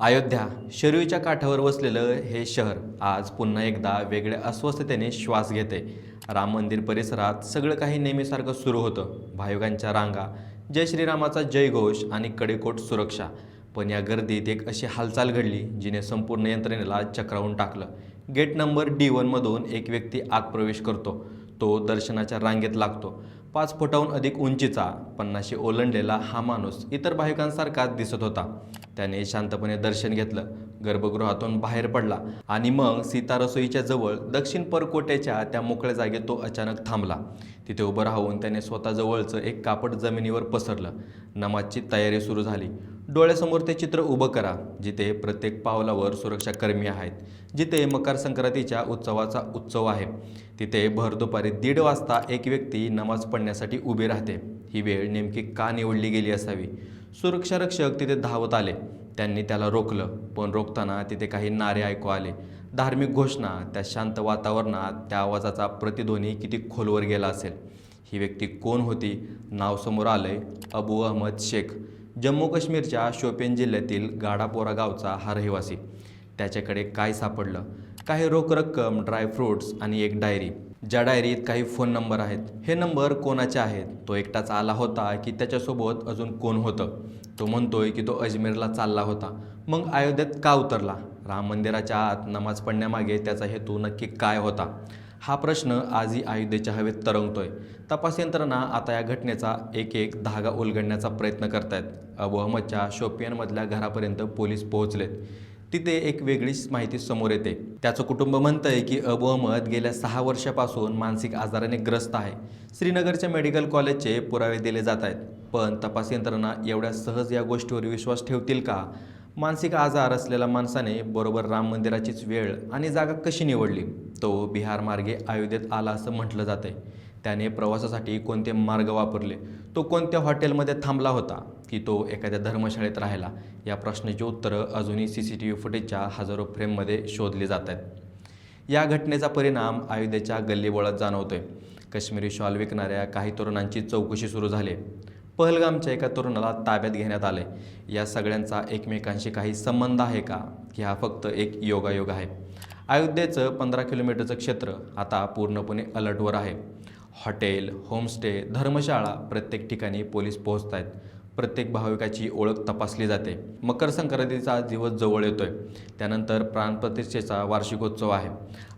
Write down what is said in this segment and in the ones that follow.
अयोध्या शरीच्या काठावर वसलेलं हे शहर आज पुन्हा एकदा वेगळ्या अस्वस्थतेने श्वास घेते. राम मंदिर परिसरात सगळं काही नेहमीसारखं सुरू होतं. भाविकांच्या रांगा जय श्रीरामाचा जयघोष आणि कडेकोट सुरक्षा. पण या गर्दीत एक अशी हालचाल घडली जिने संपूर्ण यंत्रणेला चक्रावून टाकलं. गेट नंबर डी वनमधून एक व्यक्ती आत प्रवेश करतो. तो दर्शनाच्या रांगेत लागतो. पाच फुटाहून अधिक उंचीचा पन्नाशी ओलंडलेला हा माणूस इतर बायकांसारखाच दिसत होता. त्याने शांतपणे दर्शन घेतलं. गर्भगृहातून बाहेर पडला आणि मग सीता रसोईच्या जवळ दक्षिण परकोट्याच्या त्या मोकळ्या जागेत तो अचानक थांबला. तिथे उभं राहून त्याने स्वतःजवळचं एक कापड जमिनीवर पसरलं. नमाजची तयारी सुरू झाली. डोळ्यासमोर ते चित्र उभं करा जिथे प्रत्येक पावलावर सुरक्षाकर्मी आहेत जिथे मकर संक्रांतीच्या उत्सवाचा उत्सव आहे. तिथे भर दुपारी दीड वाजता एक व्यक्ती नमाज पडण्यासाठी उभी राहते. ही वेळ नेमकी का निवडली गेली असावी? सुरक्षारक्षक तिथे धावत आले. त्यांनी त्याला रोखलं. पण रोखताना तिथे काही नारे ऐकू आले. धार्मिक घोषणा त्या शांत वातावरणात त्या आवाजाचा प्रतिध्वनी किती खोलवर गेला असेल. ही व्यक्ती कोण होती? नाव समोर आलंय अबू अहमद शेख. जम्मू काश्मीरच्या शोपेन जिल्ह्यातील गाडापोरा गावचा हा रहिवासी. त्याच्याकडे काय सापडलं? काही रोख रक्कम ड्रायफ्रूट्स आणि एक डायरी. ज्या डायरीत काही फोन नंबर आहेत हे नंबर कोणाचे आहेत? तो एकटाच आला होता की त्याच्यासोबत अजून कोण होतं? तो म्हणतोय की तो अजमेरला चालला होता. मग अयोध्येत का उतरला? राम मंदिराच्या आत नमाज पडण्यामागे त्याचा हेतू नक्की काय होता? हा प्रश्न आजही अयोध्येच्या हवेत तरंगतोय. तपास यंत्रणा आता या घटनेचा एक एक धागा उलगडण्याचा प्रयत्न करतायत. अबू अहमदच्या शोपियनमधल्या घरापर्यंत पोलीस पोहोचलेत. तिथे एक वेगळीच माहिती समोर येते. त्याचं कुटुंब म्हणतंय की अबू अहमद गेल्या सहा वर्षापासून मानसिक आजाराने ग्रस्त आहे. श्रीनगरच्या मेडिकल कॉलेजचे पुरावे दिले जात आहेत. पण तपास यंत्रणा एवढ्या सहज या गोष्टीवर विश्वास ठेवतील का? मानसिक आजार असलेल्या माणसाने बरोबर राम मंदिराचीच वेळ आणि जागा कशी निवडली? तो बिहार मार्गे अयोध्येत आला असं म्हटलं जाते त्याने प्रवासासाठी कोणते मार्ग वापरले? तो कोणत्या हॉटेलमध्ये थांबला होता? की तो एखाद्या धर्मशाळेत राहिला? या प्रश्नाची उत्तरं अजूनही सी सी टी व्ही फुटेजच्या हजारो फ्रेममध्ये शोधली जात आहेत या घटनेचा परिणाम अयोध्येच्या गल्लीबोळात जाणवतोय. काश्मीरी शॉल विकणाऱ्या काही तरुणांची चौकशी सुरू झाली. पहलगामच्या एका तरुणाला ताब्यात घेण्यात आले. या सगळ्यांचा एकमेकांशी काही संबंध आहे का? की हा फक्त एक योगायोग आहे? अयोध्येचं पंधरा किलोमीटरचं क्षेत्र आता पूर्णपणे अलर्टवर आहे. हॉटेल होमस्टे धर्मशाळा प्रत्येक ठिकाणी पोलीस पोहोचत आहेत प्रत्येक भाविकाची ओळख तपासली जाते. मकर संक्रांतीचा दिवस जवळ येतोय. त्यानंतर प्राणप्रतिष्ठेचा वार्षिकोत्सव आहे.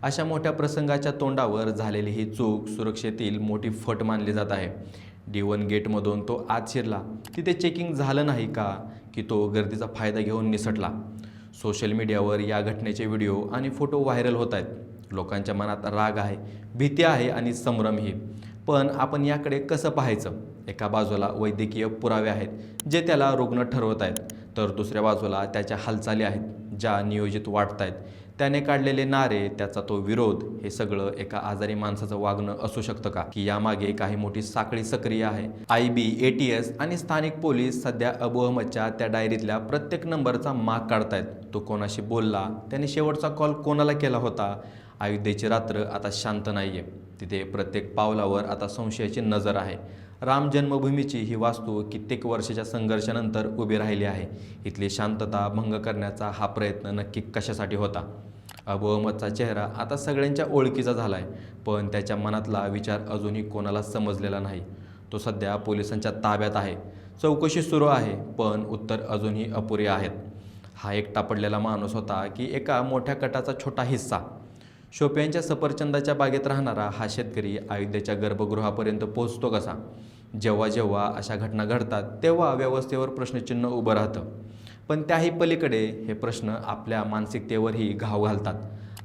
अशा मोठ्या प्रसंगाच्या तोंडावर झालेली ही चूक सुरक्षेतील मोठी फट मानली जात आहे. डी वन गेटमधून तो आत शिरला. तिथे चेकिंग झालं नाही का की तो गर्दीचा फायदा घेऊन निसटला. सोशल मीडियावर या घटनेचे व्हिडिओ आणि फोटो व्हायरल होत आहेत. लोकांच्या मनात राग आहे भीती आहे आणि संभ्रमही. पण आपण याकडे कसं पाहायचं? एका बाजूला वैद्यकीय पुरावे आहेत जे त्याला रुग्ण ठरवत आहेत तर दुसऱ्या बाजूला त्याच्या हालचाली आहेत. ज्या नियोजित वाटत आहेत त्याने काढलेले नारे त्याचा तो विरोध हे सगळं एका आजारी माणसाचं वागणं असू शकतं का? की यामागे काही मोठी साखळी सक्रिय आहे. I B A T S आणि स्थानिक पोलीस सध्या अबू अहमदच्या त्या डायरीतल्या प्रत्येक नंबरचा माग काढतायत. तो कोणाशी बोलला त्याने शेवटचा कॉल कोणाला केला होता? अयोध्येची रात्र आता शांत नाही आहे तिथे प्रत्येक पावलावर आता संशयाची नजर आहे. राम जन्मभूमीची ही वास्तू कित्येक वर्षाच्या संघर्षानंतर उभी राहिली आहे. इथली शांतता भंग करण्याचा हा प्रयत्न नक्की कशासाठी होता? अबू अहमदचा चेहरा आता सगळ्यांच्या ओळखीचा झाला आहे पण त्याच्या मनातला विचार अजूनही कोणाला समजलेला नाही. तो सध्या पोलिसांच्या ताब्यात आहे. चौकशी सुरू आहे पण उत्तर अजूनही अपुरे आहेत. हा एकटा पडलेला माणूस होता की एका मोठ्या कटाचा छोटा हिस्सा. शोपियांच्या सफरचंदाच्या बागेत राहणारा हा शेतकरी अयोध्येच्या गर्भगृहापर्यंत पोहोचतो कसा? जेव्हा जेव्हा अशा घटना घडतात तेव्हा व्यवस्थेवर प्रश्नचिन्ह उभं राहतं. पण त्याही पलीकडे हे प्रश्न आपल्या मानसिकतेवरही घाव घालतात.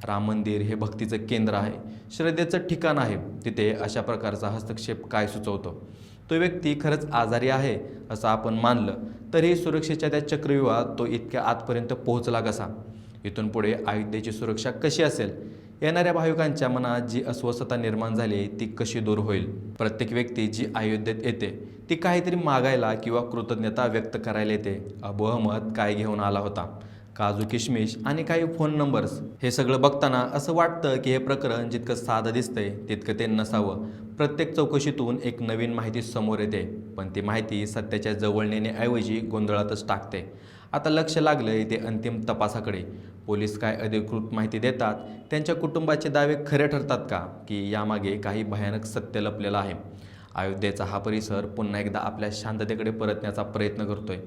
राम मंदिर हे भक्तीचं केंद्र आहे. श्रद्धेचं ठिकाण आहे. तिथे अशा प्रकारचा हस्तक्षेप काय सुचवतो? तो व्यक्ती खरंच आजारी आहे असं आपण मानलं. तरी सुरक्षेच्या त्या चक्रव्यूहात तो इतक्या आतपर्यंत पोहोचला कसा? इथून पुढे अयोध्येची सुरक्षा कशी असेल? येणाऱ्या भाविकांच्या मनात जी अस्वस्थता निर्माण झाली ती कशी दूर होईल? प्रत्येक व्यक्ती जी अयोध्येत येते ती काहीतरी मागायला किंवा कृतज्ञता व्यक्त करायला येते. अबू अहमद काय घेऊन आला होता? काजू किशमिश आणि काही फोन नंबर्स हे सगळं बघताना असं वाटतं की हे प्रकरण जितकं साधं दिसतंय तितकं ते नसावं. प्रत्येक चौकशीतून एक नवीन माहिती समोर येते. पण ती माहिती सत्याच्या जवळ नेण्याऐवजी गोंधळातच टाकते. आता लक्ष लागलंय ते अंतिम तपासाकडे. पोलीस काय अधिकृत माहिती देतात? त्यांच्या कुटुंबाचे दावे खरे ठरतात का? की यामागे काही भयानक सत्य लपलेलं आहे? अयोध्येचा हा परिसर पुन्हा एकदा आपल्या शांततेकडे परतण्याचा प्रयत्न करतोय.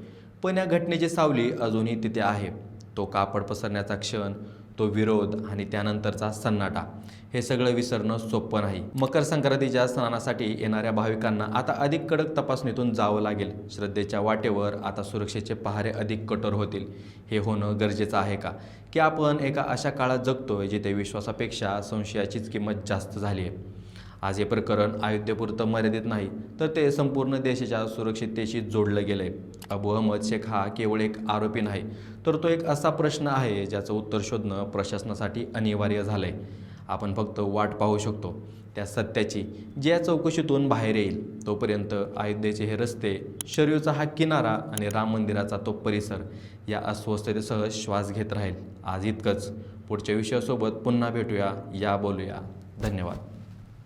पण या घटनेची सावली अजूनही तिथे आहे. तो कापड पसरण्याचा क्षण तो विरोध आणि त्यानंतरचा सन्नाटा. हे सगळं विसरणं सोपं नाही. मकर संक्रांतीच्या स्नानासाठी येणाऱ्या भाविकांना आता अधिक कडक तपासणीतून जावं लागेल. श्रद्धेच्या वाटेवर आता सुरक्षेचे पहारे अधिक कठोर होतील. हे होणं गरजेचं आहे का? की आपण एका अशा काळात जगतोय जिथे विश्वासापेक्षा संशयाचीच किंमत जास्त झाली आहे? आज हे प्रकरण अयोध्येपुरतं मर्यादित नाही तर ते संपूर्ण देशाच्या सुरक्षिततेशी जोडलं गेलं आहे अबू अहमद शेख हा केवळ एक आरोपी नाही तर तो एक असा प्रश्न आहे ज्याचं उत्तर शोधणं प्रशासनासाठी अनिवार्य झालं आहे आपण फक्त वाट पाहू शकतो त्या सत्याची जी या चौकशीतून बाहेर येईल तोपर्यंत अयोध्येचे हे रस्ते शरीरचा हा किनारा आणि राम मंदिराचा तो परिसर या अस्वस्थतेसह श्वास घेत राहील. आज इतकंच. पुढच्या विषयासोबत पुन्हा भेटूया या बोलूया. धन्यवाद.